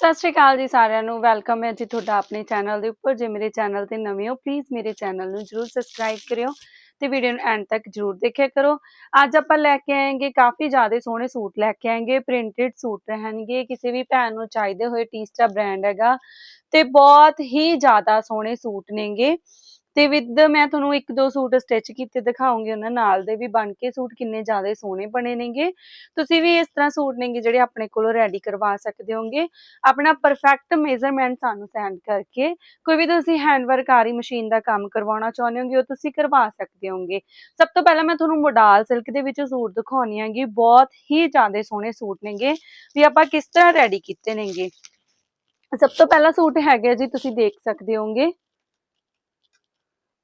ਸਤਿ ਸ਼੍ਰੀ ਅਕਾਲ ਜੀ ਸਾਰਿਆਂ ਨੂੰ, ਵੈਲਕਮ ਹੈ ਜੀ ਤੁਹਾਡਾ ਆਪਣੇ ਚੈਨਲ ਦੇ ਉੱਪਰ, ਜੇ ਮੇਰੇ ਚੈਨਲ ਤੇ ਨਵੇਂ ਹੋ ਪਲੀਜ਼ ਮੇਰੇ ਚੈਨਲ ਨੂੰ ਜਰੂਰ ਸਬਸਕ੍ਰਾਈਬ ਕਰਿਓ ਤੇ ਵੀਡੀਓ ਨੂੰ ਐਂਡ ਤੱਕ ਜਰੂਰ ਦੇਖਿਆ ਕਰੋ। ਅੱਜ ਆਪਾਂ ਲੈ ਕੇ ਆਏਗੇ ਕਾਫੀ ਜ਼ਿਆਦਾ ਸੋਹਣੇ ਸੂਟ ਲੈ ਕੇ ਆਏਗੇ ਪ੍ਰਿੰਟਡ ਸੂਟ ਰਹਿਣਗੇ, ਕਿਸੇ ਵੀ ਭੈਣ ਨੂੰ ਚਾਹੀਦੇ ਹੋਏ ਟੀਸਟਾ ਬ੍ਰਾਂਡ ਹੈਗਾ ਤੇ ਬਹੁਤ ਹੀ ਜ਼ਿਆਦਾ ਸੋਹਣੇ ਸੂਟ ਨੇਗੇ। ਤੇ ਵਿਦ ਮੈਂ ਤੁਹਾਨੂੰ ਇੱਕ ਦੋ ਸੂਟ ਸਟਿਚ ਕੀਤੇ ਦਿਖਾਉਂਗੀ ਉਹਨਾਂ ਨਾਲ ਦੇ ਵੀ, ਬਣ ਕੇ ਸੂਟ ਕਿੰਨੇ ਜ਼ਿਆਦਾ ਸੋਹਣੇ ਬਣੇ ਨੇਗੇ। ਤੁਸੀਂ ਵੀ ਇਸ ਤਰ੍ਹਾਂ ਸੂਟ ਨੇਗੇ ਜਿਹੜੇ ਆਪਣੇ ਕੋਲੋਂ ਰੈਡੀ ਕਰਵਾ ਸਕਦੇ ਹੋਗੇ। ਆਪਣਾ ਪਰਫੈਕਟ ਮੇਜ਼ਰਮੈਂਟ ਸਾਨੂੰ ਸੈਂਡ ਕਰਕੇ, ਕੋਈ ਵੀ ਤੁਸੀਂ ਹੈਂਡ ਆਰੀ ਮਸ਼ੀਨ ਦਾ ਕੰਮ ਕਰਵਾਉਣਾ ਚਾਹੁੰਦੇ ਹੋਗੇ, ਉਹ ਤੁਸੀਂ ਕਰਵਾ ਸਕਦੇ ਹੋਗੇ। ਸਭ ਤੋਂ ਪਹਿਲਾਂ ਮੈਂ ਤੁਹਾਨੂੰ ਮੋਡਾਲ ਸਿਲਕ ਦੇ ਵਿੱਚ ਸੂਟ ਦਿਖਾਉਣੀ ਹੈਗੀ, ਬਹੁਤ ਹੀ ਜ਼ਿਆਦਾ ਸੋਹਣੇ ਸੂਟ ਨੇਗੇ, ਵੀ ਆਪਾਂ ਕਿਸ ਤਰ੍ਹਾਂ ਰੈਡੀ ਕੀਤੇ ਨੇਗੇ। ਸਭ ਤੋਂ ਪਹਿਲਾ ਸੂਟ ਹੈਗਾ ਜੀ, ਤੁਸੀਂ ਦੇਖ ਸਕਦੇ ਹੋਗੇ।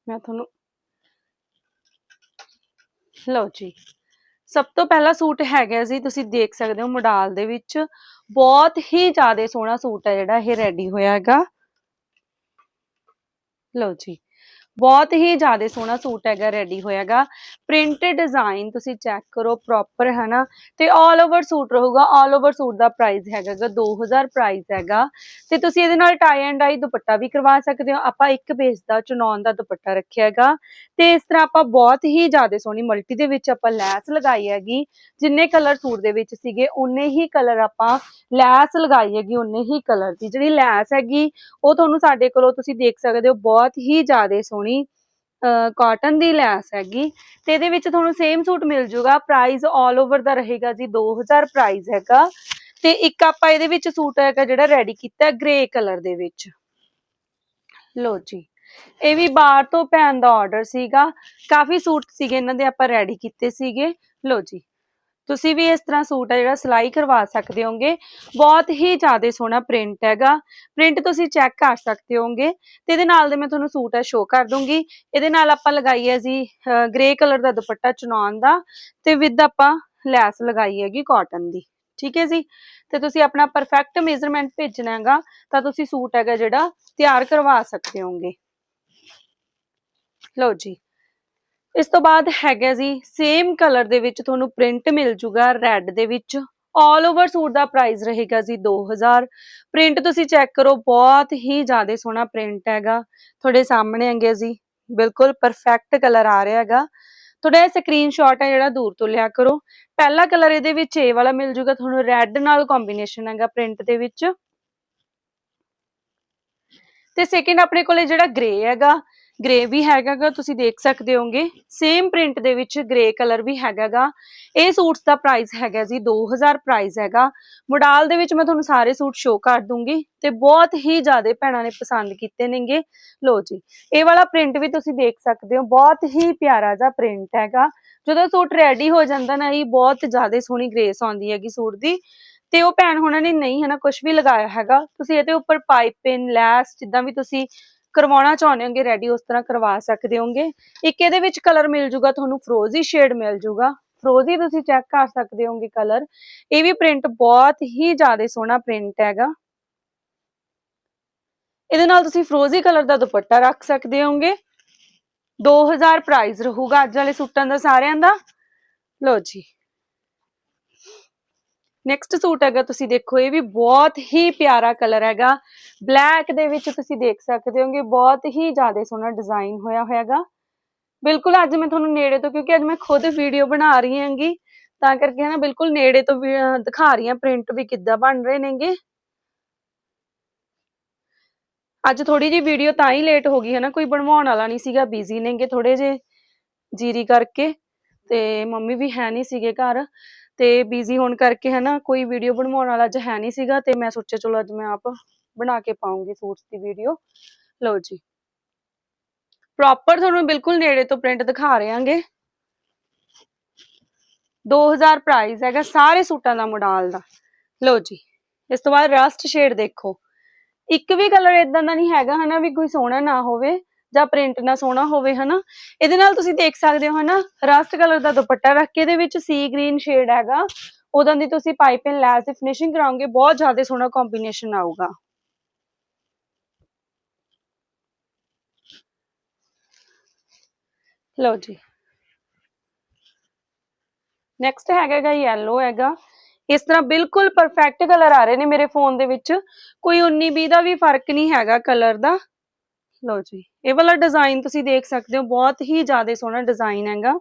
ਮੈਂ ਤੁਹਾਨੂੰ ਲਓ ਜੀ। ਸਭ ਤੋਂ ਪਹਿਲਾ ਸੂਟ ਹੈਗਾ ਜੀ, ਤੁਸੀਂ ਦੇਖ ਸਕਦੇ ਹੋ ਮੋਡਾਲ ਦੇ ਵਿੱਚ। ਬਹੁਤ ਹੀ ਜ਼ਿਆਦਾ ਸੋਹਣਾ ਸੂਟ ਹੈ ਜਿਹੜਾ, ਇਹ ਰੈਡੀ ਹੋਇਆ ਹੈਗਾ। ਲਓ ਜੀ। ਬਹੁਤ ਹੀ ਜ਼ਿਆਦਾ ਸੋਹਣਾ ਸੂਟ ਹੈਗਾ ਰੈਡੀ ਹੋਇਆਗਾ। ਪ੍ਰਿੰਟਡ ਡਿਜ਼ਾਈਨ ਤੁਸੀਂ ਚੈੱਕ ਕਰੋ ਪ੍ਰੋਪਰ ਹੈ ਨਾ ਤੇ 올 ਓਵਰ ਸੂਟ ਰਹੂਗਾ। 올 ਓਵਰ ਸੂਟ ਦਾ ਪ੍ਰਾਈਸ ਹੈਗਾ 2000 ਪ੍ਰਾਈਸ ਹੈਗਾ। ਤੇ ਤੁਸੀਂ ਇਹਦੇ ਨਾਲ ਟਾਈ ਐਂਡ ਡਾਈ ਦੁਪੱਟਾ ਵੀ ਕਰਵਾ ਸਕਦੇ ਹੋ। ਆਪਾਂ ਇੱਕ ਬੇਸ ਦਾ ਚੁਣਾਉਣ ਦਾ ਦੁਪੱਟਾ ਰੱਖਿਆ ਹੈਗਾ। ਤੇ ਇਸ ਤਰ੍ਹਾਂ ਆਪਾਂ ਬਹੁਤ ਹੀ ਜ਼ਿਆਦਾ ਸੋਹਣੀ ਮਲਟੀ ਦੇ ਵਿੱਚ ਆਪਾਂ ਲੈਸ ਲਗਾਈ ਹੈਗੀ। ਜਿੰਨੇ ਕਲਰ ਸੂਟ ਦੇ ਵਿੱਚ ਸੀਗੇ ਉਨੇ ਹੀ ਕਲਰ ਆਪਾਂ ਲੈਸ ਲਗਾਈ ਹੈਗੀ ਉਨੇ ਹੀ ਕਲਰ ਦੀ। ਜਿਹੜੀ ਲੈਸ ਹੈਗੀ, ਉਹ ਤੁਹਾਨੂੰ ਸਾਡੇ ਕੋਲੋਂ ਤੁਸੀਂ ਦੇਖ ਸਕਦੇ ਹੋ। ਬਹੁਤ ਹੀ ਜ਼ਿਆਦਾ ਸੋਹਣੀ ਕਾਟਨ ਦੀ ਲੈਸ ਹੈਗੀ। ਤੇ ਇਹਦੇ ਵਿੱਚ ਤੁਹਾਨੂੰ ਸੇਮ ਸੂਟ ਮਿਲ ਜੂਗਾ। ਪ੍ਰਾਈਸ 올 ਓਵਰ ਦਾ ਰਹੇਗਾ ਜੀ 2000 ਪ੍ਰਾਈਸ ਹੈਗਾ। ਤੇ ਇੱਕ ਆਪਾਂ ਇਹਦੇ ਵਿੱਚ ਸੂਟ ਹੈਗਾ ਜਿਹੜਾ ਰੈਡੀ ਕੀਤਾ ਗ੍ਰੇ ਕਲਰ ਦੇ ਵਿੱਚ। ਲੋ ਜੀ, ਇਹ ਵੀ ਬਾਹਰ ਤੋਂ ਪੈਣ ਦਾ ਆਰਡਰ ਸੀਗਾ। ਕਾਫੀ ਸੂਟ ਸੀਗੇ ਇਹਨਾਂ ਦੇ ਆਪਾਂ ਰੈਡੀ ਕੀਤੇ ਸੀਗੇ। ਲੋ ਜੀ ਤੁਸੀਂ ਵੀ ਇਸ ਤਰ੍ਹਾਂ ਸੂਟ ਹੈ ਜਿਹੜਾ ਸਿਲਾਈ ਕਰਵਾ ਸਕਦੇ ਹੋਗੇ ਬਹੁਤ ਹੀ ਜ਼ਿਆਦਾ ਸੋਹਣਾ ਪ੍ਰਿੰਟ ਹੈਗਾ। ਪ੍ਰਿੰਟ ਤੁਸੀਂ ਚੈੱਕ ਕਰ ਸਕਦੇ ਹੋਗੇ ਤੇ ਇਹਦੇ ਨਾਲ ਦੇ ਮੈਂ ਤੁਹਾਨੂੰ ਸੂਟ ਹੈ ਸ਼ੋ ਕਰ ਦੂੰਗੀ। ਇਹਦੇ ਨਾਲ ਆਪਾਂ ਲਗਾਈ ਹੈ ਜੀ ਗ੍ਰੇ ਕਲਰ ਦਾ ਦੁਪੱਟਾ ਚੁਣਾਉਣ ਦਾ ਤੇ ਵਿਦ ਆਪਾਂ ਲੈਸ ਲਗਾਈ ਹੈਗੀ ਕਾਟਨ ਦੀ। ਠੀਕ ਹੈ ਜੀ? ਤੇ ਤੁਸੀਂ ਆਪਣਾ ਪਰਫੈਕਟ ਮੇਜ਼ਰਮੈਂਟ ਭੇਜਣਾ ਹੈਗਾ ਤਾਂ ਤੁਸੀਂ ਸੂਟ ਹੈਗਾ ਜਿਹੜਾ ਤਿਆਰ ਕਰਵਾ ਸਕਦੇ ਹੋਗੇ ਲਓ ਜੀ। ਇਸ ਤੋਂ ਬਾਅਦ ਹੈਗਾ ਜੀ ਸੇਮ ਕਲਰ ਦੇ ਵਿੱਚ ਤੁਹਾਨੂੰ ਪ੍ਰਿੰਟ ਮਿਲ ਜੂਗਾ ਰੈੱਡ ਦੇ ਵਿੱਚ। 올 ਓਵਰ ਸੂਟ ਦਾ ਪ੍ਰਾਈਸ ਰਹੇਗਾ ਜੀ 2000 ਪ੍ਰਿੰਟ ਤੁਸੀਂ ਚੈੱਕ ਕਰੋ, ਬਹੁਤ ਹੀ ਜ਼ਿਆਦਾ ਸੋਹਣਾ ਪ੍ਰਿੰਟ ਹੈਗਾ। ਤੁਹਾਡੇ ਸਾਹਮਣੇ ਹੈਗੇ ਜੀ, ਬਿਲਕੁਲ ਪਰਫੈਕਟ ਕਲਰ ਆ ਰਿਹਾ ਹੈਗਾ। ਤੁਹਾਡਾ ਇਹ ਸਕਰੀਨਸ਼ਾਟ ਹੈ ਜਿਹੜਾ ਦੂਰ ਤੋਂ ਲਿਆ ਕਰੋ। ਪਹਿਲਾ ਕਲਰ ਇਹਦੇ ਵਿੱਚ ਇਹ ਵਾਲਾ ਮਿਲ ਜੂਗਾ, ਤੁਹਾਨੂੰ ਰੈੱਡ ਨਾਲ ਕੰਬੀਨੇਸ਼ਨ ਹੈਗਾ ਪ੍ਰਿੰਟ ਦੇ ਵਿੱਚ। ਤੇ ਸੈਕਿੰਡ ਆਪਣੇ ਕੋਲੇ ਜਿਹੜਾ ਗ੍ਰੇ ਹੈਗਾ ਗ੍ਰੇ ਵੀ ਹੈਗਾਗਾ, ਤੁਸੀਂ ਦੇਖ ਸਕਦੇ ਹੋਗੇ ਸੇਮ ਪ੍ਰਿੰਟ ਦੇ ਵਿੱਚ ਗ੍ਰੇ ਕਲਰ ਵੀ ਹੈਗਾਗਾ। ਇਹ ਸੂਟਸ ਦਾ ਪ੍ਰਾਈਸ ਹੈਗਾ ਜੀ 2000 ਪ੍ਰਾਈਸ ਹੈਗਾ। ਮੋਡਲ ਦੇ ਵਿੱਚ ਮੈਂ ਤੁਹਾਨੂੰ ਸਾਰੇ ਸੂਟ ਸ਼ੋ ਕਰ ਦੂੰਗੀ ਤੇ ਬਹੁਤ ਹੀ ਜ਼ਿਆਦਾ ਭੈਣਾਂ ਨੇ ਪਸੰਦ ਕੀਤੇ ਨੇਗੇ। ਲੋ ਜੀ, ਇਹ ਵਾਲਾ ਪ੍ਰਿੰਟ ਵੀ ਤੁਸੀਂ ਦੇਖ ਸਕਦੇ ਹੋ। ਬਹੁਤ ਹੀ ਪਿਆਰਾ ਜਿਹਾ ਪ੍ਰਿੰਟ ਹੈਗਾ। ਜਦੋਂ ਸੂਟ ਰੈਡੀ ਹੋ ਜਾਂਦਾ ਨਾ ਇਹ ਬਹੁਤ ਜ਼ਿਆਦਾ ਸੋਹਣੀ ਗ੍ਰੇਸ ਆਉਂਦੀ ਹੈਗੀ ਸੂਟ ਦੀ। ਤੇ ਉਹ ਭੈਣ ਹੁਣਾਂ ਨੇ ਨਹੀਂ ਹਨਾ ਕੁਝ ਵੀ ਲਗਾਇਆ ਹੈਗਾ। ਤੁਸੀਂ ਇਹਦੇ ਉੱਪਰ ਪਾਈਪਿੰਗ ਲੈਸ ਜਿੱਦਾਂ ਵੀ ਤੁਸੀਂ ਕਰਵਾਉਣਾ ਚਾਹੁੰਦੇ ਹੋਗੇ ਰੈਡੀ ਉਸ ਤਰ੍ਹਾਂ ਕਰਵਾ ਸਕਦੇ ਹੋਗੇ? ਇੱਕ ਇਹਦੇ ਵਿੱਚ ਕਲਰ ਮਿਲ ਜੂਗਾ, ਤੁਹਾਨੂੰ ਫਰੋਜ਼ੀ ਸ਼ੇਡ ਮਿਲ ਜੂਗਾ। ਫਰੋਜ਼ੀ ਤੁਸੀਂ ਚੈੱਕ ਕਰ ਸਕਦੇ ਹੋਗੇ ਕਲਰ ਇਹ ਵੀ ਪ੍ਰਿੰਟ ਬਹੁਤ ਹੀ ਜ਼ਿਆਦਾ ਸੋਹਣਾ ਪ੍ਰਿੰਟ ਹੈਗਾ। ਇਹਦੇ ਨਾਲ ਤੁਸੀਂ ਫਰੋਜ਼ੀ ਕਲਰ ਦਾ ਦੁਪੱਟਾ ਰੱਖ ਸਕਦੇ ਹੋਗੇ। 2000 ਪ੍ਰਾਈਸ ਰਹੂਗਾ ਅੱਜ ਵਾਲੇ ਸੂਟਾਂ ਦਾ ਸਾਰਿਆਂ ਦਾ। ਲੋ ਜੀ। ਨੈਕਸਟ ਸੂਟ ਹੈਗਾ ਤੁਸੀਂ ਦੇਖੋ, ਇਹ ਵੀ ਬਹੁਤ ਹੀ ਪਿਆਰਾ ਕਲਰ ਹੈਗਾ। ਬਲੈਕ ਦੇ ਵਿੱਚ ਤੁਸੀਂ ਦੇਖ ਸਕਦੇ ਹੋਗੇ, ਬਹੁਤ ਹੀ ਜ਼ਿਆਦਾ ਸੋਹਣਾ ਡਿਜ਼ਾਈਨ ਹੋਇਆ ਹੋਇਆਗਾ। ਬਿਲਕੁਲ ਅੱਜ ਮੈਂ ਤੁਹਾਨੂੰ ਨੇੜੇ ਤੋਂ, ਕਿਉਂਕਿ ਅੱਜ ਮੈਂ ਖੁਦ ਵੀਡੀਓ ਬਣਾ ਰਹੀ ਹਾਂਗੀ, ਤਾਂ ਕਰਕੇ ਨਾ ਬਿਲਕੁਲ ਨੇੜੇ ਤੋਂ ਦਿਖਾ ਰਹੀ ਹਾਂ ਪ੍ਰਿੰਟ ਵੀ ਕਿੱਦਾਂ ਬਣ ਰਹੇ ਨੇਗੇ। ਅੱਜ ਥੋੜੀ ਜੀ ਵੀਡੀਓ ਤਾਂ ਹੀ ਲੇਟ ਹੋ ਗਈ ਹੈ ਨਾ ਕੋਈ ਬਣਵਾਉਣ ਵਾਲਾ ਨਹੀਂ ਸੀਗਾ ਬਿਜ਼ੀ ਨੇਗੇ ਥੋੜੇ ਜੇ ਜੀਰੀ ਕਰਕੇ, ਤੇ ਮੰਮੀ ਵੀ ਹੈ ਨਹੀਂ ਸੀਗੇ ਘਰ। ਤੇ ਬਿਜ਼ੀ ਹੋਣ ਕਰਕੇ ਹੈ ਕੋਈ ਵੀਡੀਓ ਬਣਵਾਉਣ ਵਾਲਾ ਅੱਜ ਹੈ ਨਹੀਂ ਸੀਗਾ ਤੇ ਮੈਂ ਸੋਚਿਆ ਚਲੋ ਅੱਜ ਮੈਂ ਆਪ ਬਣਾ ਕੇ ਪਾਉਂਗੀ ਸੂਟਸ ਦੀ ਵੀਡੀਓ ਲਓ ਜੀ। ਪ੍ਰੋਪਰ ਤੁਹਾਨੂੰ ਬਿਲਕੁਲ ਨੇੜੇ ਤੋਂ ਪ੍ਰਿੰਟ ਦਿਖਾ ਰਹੇ ਆਂਗੇ 2000 ਪ੍ਰਾਈਸ ਹੈਗਾ ਸਾਰੇ ਸੂਟਾਂ ਦਾ ਮੋਡਲ ਦਾ। ਲਓ ਜੀ। ਇਸ ਤੋਂ ਬਾਅਦ ਰਸਟ ਸ਼ੇਡ ਦੇਖੋ। ਇੱਕ ਵੀ ਕਲਰ ਇਦਾਂ ਦਾ ਨਹੀਂ ਹੈਗਾ ਹਨਾ ਵੀ ਕੋਈ ਸੋਹਣਾ ਨਾ ਹੋਵੇ। ਜਾਂ ਪ੍ਰਿੰਟ ਨਾ ਸੋਹਣਾ ਹੋਵੇ ਹਨਾ, ਇਹਦੇ ਨਾਲ ਤੁਸੀਂ ਦੇਖ ਸਕਦੇ ਹੋ ਹਨਾ ਰਸਟ ਕਲਰ ਦਾ ਦੁਪੱਟਾ ਰੱਖ ਕੇ ਇਹਦੇ ਵਿੱਚ ਸੀ ਗ੍ਰੀਨ ਸ਼ੇਡ ਹੈਗਾ, ਉਹਦਾਂ ਦੀ ਤੁਸੀਂ ਪਾਈਪਿੰਗ ਲੈਸ ਦੀ ਫਿਨਿਸ਼ਿੰਗ ਕਰਾਉਂਗੇ ਬਹੁਤ ਜ਼ਿਆਦਾ ਸੋਹਣਾ ਕੰਬੀਨੇਸ਼ਨ ਆਊਗਾ। ਲਓ ਜੀ। ਨੈਕਸਟ ਹੈਗਾ ਯੈਲੋ ਹੈਗਾ। ਇਸ ਤਰ੍ਹਾਂ ਬਿਲਕੁਲ ਪਰਫੈਕਟ ਕਲਰ ਆ ਰਹੇ ਨੇ ਮੇਰੇ ਫੋਨ ਦੇ ਵਿੱਚ, ਕੋਈ 19 20 ਦਾ ਵੀ ਫ਼ਰਕ ਨਹੀਂ ਹੈਗਾ ਕਲਰ ਦਾ। ਲਓ ਜੀ, ਇਹ ਵਾਲਾ ਡਿਜ਼ਾਈਨ ਤੁਸੀਂ ਦੇਖ ਸਕਦੇ ਹੋ, ਬਹੁਤ ਹੀ ਜ਼ਿਆਦਾ ਸੋਹਣਾ ਡਿਜ਼ਾਈਨ ਹੈਗਾ।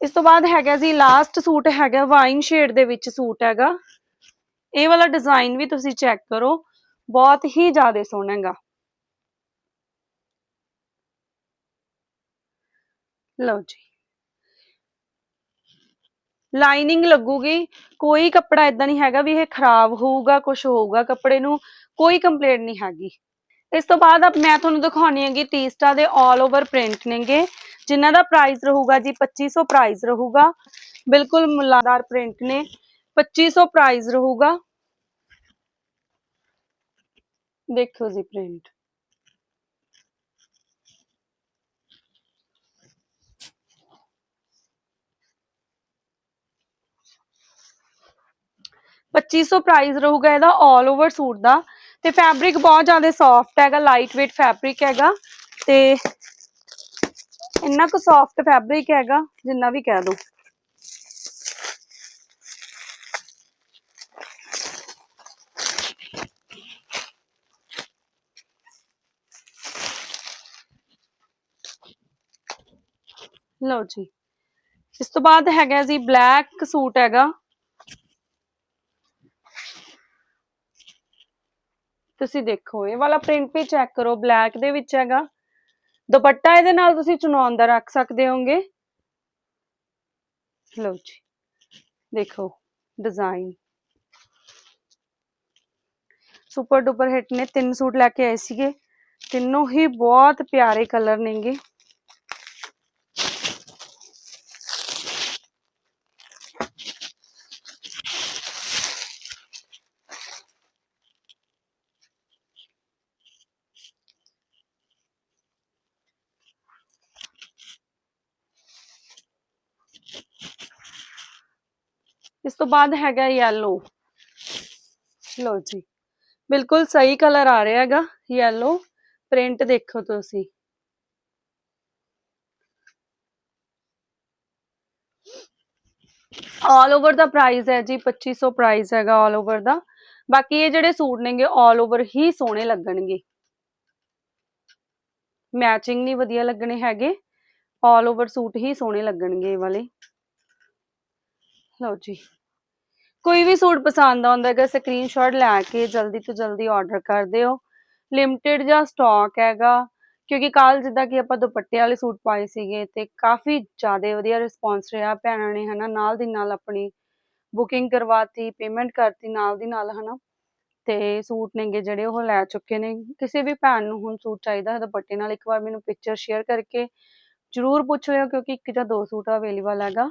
ਇਸ ਤੋਂ ਬਾਅਦ ਹੈਗਾ ਜੀ ਲਾਸਟ ਸੂਟ ਹੈਗਾ ਵਾਈਨ ਸ਼ੇਡ ਦੇ ਵਿੱਚ ਸੂਟ ਹੈਗਾ। ਇਹ ਵਾਲਾ ਡਿਜ਼ਾਈਨ ਵੀ ਤੁਸੀਂ ਚੈੱਕ ਕਰੋ, ਬਹੁਤ ਹੀ ਜ਼ਿਆਦਾ ਸੋਹਣਾ ਹੈਗਾ। ਲਓ ਜੀ। ਲਾਈਨਿੰਗ ਲੱਗੂਗੀ, ਕੋਈ ਕੱਪੜਾ ਇਦਾਂ ਨਹੀਂ ਹੈਗਾ ਵੀ ਇਹ ਖਰਾਬ ਹੋਊਗਾ ਕੁਝ ਹੋਊਗਾ ਕੱਪੜੇ ਨੂੰ, ਕੋਈ ਕੰਪਲੇਂਟ ਨਹੀਂ ਹੈਗੀ। ਇਸ ਤੋਂ ਬਾਅਦ ਅਬ ਮੈਂ ਤੁਹਾਨੂੰ ਦਿਖਾਉਣੀ ਹੈਗੀ ਟੀਸਟਾ ਦੇ 올 ਓਵਰ ਪ੍ਰਿੰਟ ਨੇਗੇ, ਜਿਨ੍ਹਾਂ ਦਾ ਪ੍ਰਾਈਸ ਰਹੂਗਾ ਜੀ 2500 ਪ੍ਰਾਈਸ ਰਹੂਗਾ, ਬਿਲਕੁਲ ਮੁੱਲਾਦਾਰ ਪ੍ਰਿੰਟ ਨੇ 2500 ਪ੍ਰਾਈਸ ਰਹੂਗਾ। ਦੇਖੋ ਜੀ ਪ੍ਰਿੰਟ ਪੱਚੀ ਸੌ ਪ੍ਰਾਈਸ ਰਹੂਗਾ ਇਹਦਾ 올 ਓਵਰ ਸੂਟ ਦਾ। ਤੇ ਫੈਬਰਿਕ ਬਹੁਤ ਜ਼ਿਆਦਾ ਸੌਫਟ ਹੈਗਾ ਲਾਈਟ weight ਫੈਬਰਿਕ ਹੈਗਾ ਤੇ ਇੰਨਾ ਕੁ ਸੌਫਟ ਫੈਬਰਿਕ ਹੈਗਾ, ਜਿੰਨਾ ਵੀ ਕਹਿ ਦੋ। ਲਓ ਜੀ। ਇਸ ਤੋਂ ਬਾਅਦ ਹੈਗਾ ਜੀ ਬਲੈਕ ਸੂਟ ਹੈਗਾ। ਤੁਸੀਂ ਦੇਖੋ, ਇਹ ਵਾਲਾ ਪ੍ਰਿੰਟ ਵੀ ਚੈੱਕ ਕਰੋ ਬਲੈਕ ਦੇ ਵਿੱਚ ਹੈਗਾ। ਦੁਪੱਟਾ ਇਹਦੇ ਨਾਲ ਤੁਸੀਂ ਚੁਣਾਉਣ ਦਾ ਰੱਖ ਸਕਦੇ ਹੋਗੇ। ਲਓ ਜੀ, ਦੇਖੋ ਡਿਜ਼ਾਈਨ ਸੁਪਰ ਡੁਪਰ ਹਿੱਟ ਨੇ, ਤਿੰਨ ਸੂਟ ਲੈ ਕੇ ਆਏ ਸੀਗੇ। ਤਿੰਨੋਂ ਹੀ ਬਹੁਤ ਪਿਆਰੇ ਕਲਰ ਨੇਗੇ। ਇਸ ਤੋਂ ਬਾਅਦ ਹੈਗਾ ਯੈਲੋ ਲਓ ਜੀ ਬਿਲਕੁਲ ਸਹੀ ਕਲਰ ਆ ਰਿਹਾ ਹੈਗਾ ਯੈਲੋ ਪ੍ਰਿੰਟ ਦੇਖੋ ਤੁਸੀਂ ਆਲ ਓਵਰ ਦਾ ਪ੍ਰਾਈਸ ਹੈ ਜੀ 2500 ਪ੍ਰਾਈਸ ਹੈਗਾ ਆਲ ਓਵਰ ਦਾ ਬਾਕੀ ਇਹ ਜਿਹੜੇ ਸੂਟ ਨੇਗੇ ਆਲ ਓਵਰ ਹੀ ਸੋਹਣੇ ਲੱਗਣਗੇ ਮੈਚਿੰਗ ਨਹੀਂ ਵਧੀਆ ਲੱਗਣੇ ਹੈਗੇ ਆਲ ਓਵਰ ਸੂਟ ਹੀ ਸੋਹਣੇ ਲੱਗਣਗੇ ਇਹ ਵਾਲੇ ਲਓ ਜੀ ਕੋਈ ਵੀ ਸੂਟ ਪਸੰਦ ਆਉਂਦਾ ਹੈਗਾ ਸਕਰੀਨਸ਼ਾਟ ਲੈ ਕੇ ਜਲਦੀ ਤੋਂ ਜਲਦੀ ਆਰਡਰ ਕਰ ਦਿਓ। ਲਿਮਟਿਡ ਜਾਂ ਸਟਾਕ ਹੈਗਾ, ਕਿਉਂਕਿ ਕੱਲ ਜਿੱਦਾਂ ਕਿ ਆਪਾਂ ਦੁਪੱਟੇ ਵਾਲੇ ਸੂਟ ਪਾਏ ਸੀਗੇ ਤੇ ਕਾਫੀ ਜ਼ਿਆਦਾ ਵਧੀਆ ਰਿਸਪੌਂਸ ਰਿਹਾ ਭੈਣਾਂ ਨੇ, ਹਨਾ, ਨਾਲ ਦੀ ਨਾਲ ਆਪਣੀ ਬੁਕਿੰਗ ਕਰਵਾਤੀ ਪੇਮੈਂਟ ਕਰਤੀ ਨਾਲ ਦੀ ਨਾਲ, ਹਨਾ। ਤੇ ਸੂਟ ਨੇਗੇ ਜਿਹੜੇ ਉਹ ਲੈ ਚੁੱਕੇ ਨੇ। ਕਿਸੇ ਵੀ ਭੈਣ ਨੂੰ ਹੁਣ ਸੂਟ ਚਾਹੀਦਾ ਹੈ ਦੁਪੱਟੇ ਨਾਲ, ਇੱਕ ਵਾਰ ਮੈਨੂੰ ਪਿਕਚਰ ਸ਼ੇਅਰ ਕਰਕੇ ਜਰੂਰ ਪੁੱਛ ਲਿਓ, ਕਿਉਂਕਿ ਇੱਕ ਜਾਂ ਦੋ ਸੂਟ ਅਵੇਲੇਬਲ ਹੈਗਾ।